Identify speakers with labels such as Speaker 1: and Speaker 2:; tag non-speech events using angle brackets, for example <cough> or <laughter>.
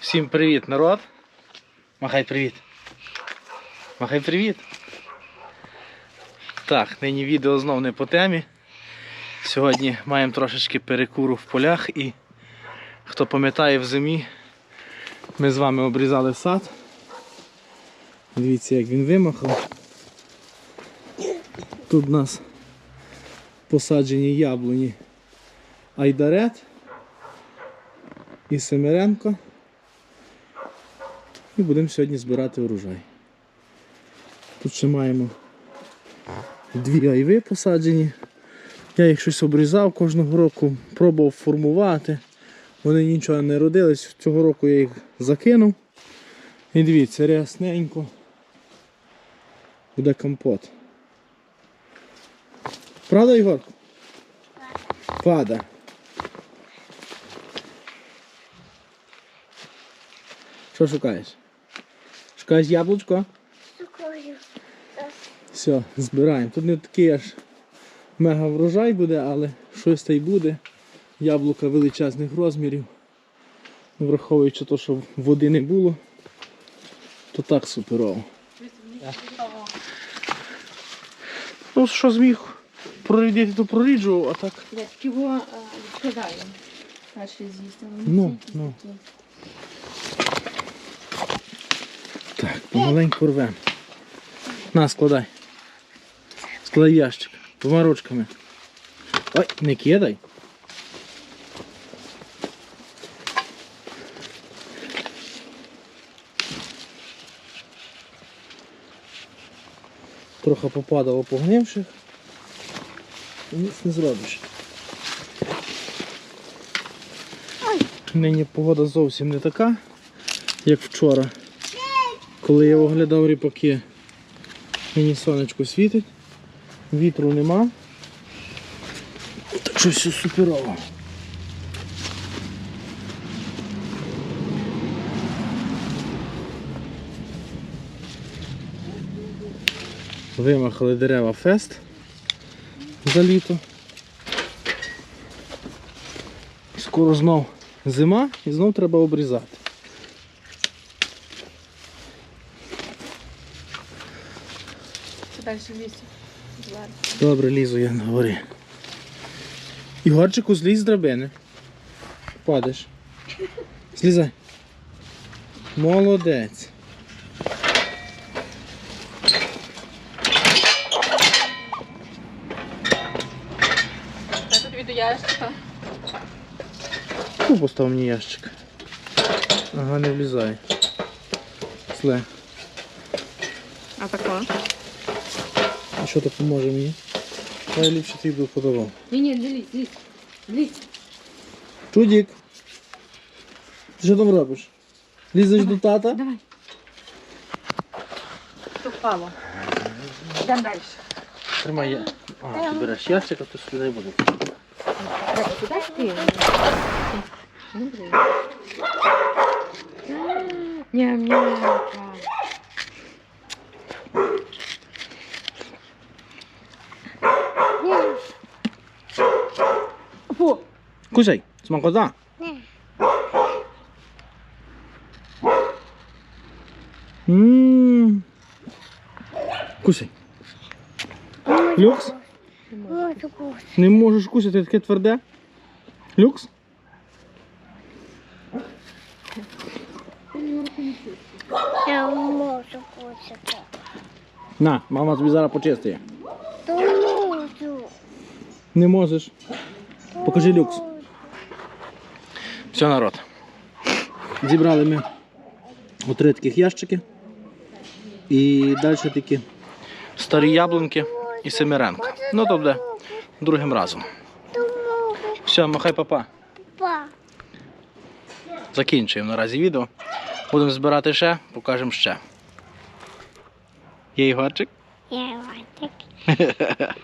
Speaker 1: Всім привіт, народ. Махай привіт. Махай привіт. Так, нині відео знов не по темі. Сьогодні маємо трошечки перекуру в полях і хто пам'ятає в зимі, ми з вами обрізали сад. Дивіться, як він вимахав. Тут у нас посаджені яблуні Айдарет і Семеренко. І будемо сьогодні збирати урожай. Тут ще маємо дві айви посаджені. Я їх щось обрізав кожного року, пробував формувати. Вони нічого не родились. Цього року я їх закинув. І дивіться, рясненько. Буде компот. Правда, Ігорко? Пада. Що шукаєш? Шукаєш яблучко?
Speaker 2: Шукаю.
Speaker 1: Все, збираємо. Тут не такий аж мега врожай буде, але щось та й буде. Яблука величезних розмірів. Враховуючи те, що води не було, то так суперово. Ну, що зміг прорідити, то проріджував, а так.
Speaker 3: Я його е, відкладаю. Перший з'їсти.
Speaker 1: Ну, ну. Так, помаленьку рвемо. На, складай. Складай ящик. Двома ручками. Ой, не кидай. Трохи попадало погнивших. І Ніц не зробиш. Нині погода зовсім не така, як вчора. Коли я оглядав ріпаки, мені сонечко світить, вітру нема. Так що все суперово. Вимахали дерева фест за літо. Скоро знов зима і знов треба обрізати.
Speaker 3: Далі в лісі.
Speaker 1: Добре, лізу я на горі. Ігорчику, злізь з драбини. Падеш. Злізай. Молодець.
Speaker 3: Тут від ящика.
Speaker 1: Ну, постав мені ящик. Ага, не влізай. Зле.
Speaker 3: А тако?
Speaker 1: А що то поможе мені? Я ліпше ти би подавав.
Speaker 3: Ні, ні, не лізь, лізь. Лізь.
Speaker 1: Чудік. Ти що там робиш? Лізеш до тата?
Speaker 3: Давай. Тут впало. Йдемо далі.
Speaker 1: Тримай я. А, ти береш ящик, а то сюди не буде.
Speaker 3: Треба туди йти. Ням-ням.
Speaker 1: Кусай, смакота. Ммм. Кусай. Люкс? Не можеш кусати, таке тверде. Люкс?
Speaker 2: Я можу кушати.
Speaker 1: На, мама тобі зараз почистить. Не можеш. Покажи люкс. Все, народ. Зібрали ми у три таких ящики. І далі такі старі яблунки і семеренка. Ну то буде другим разом. Все, махай папа.
Speaker 2: Па.
Speaker 1: Закінчуємо наразі відео. Будемо збирати ще, покажемо ще. Є Ігорчик?
Speaker 2: Я ватик. <laughs>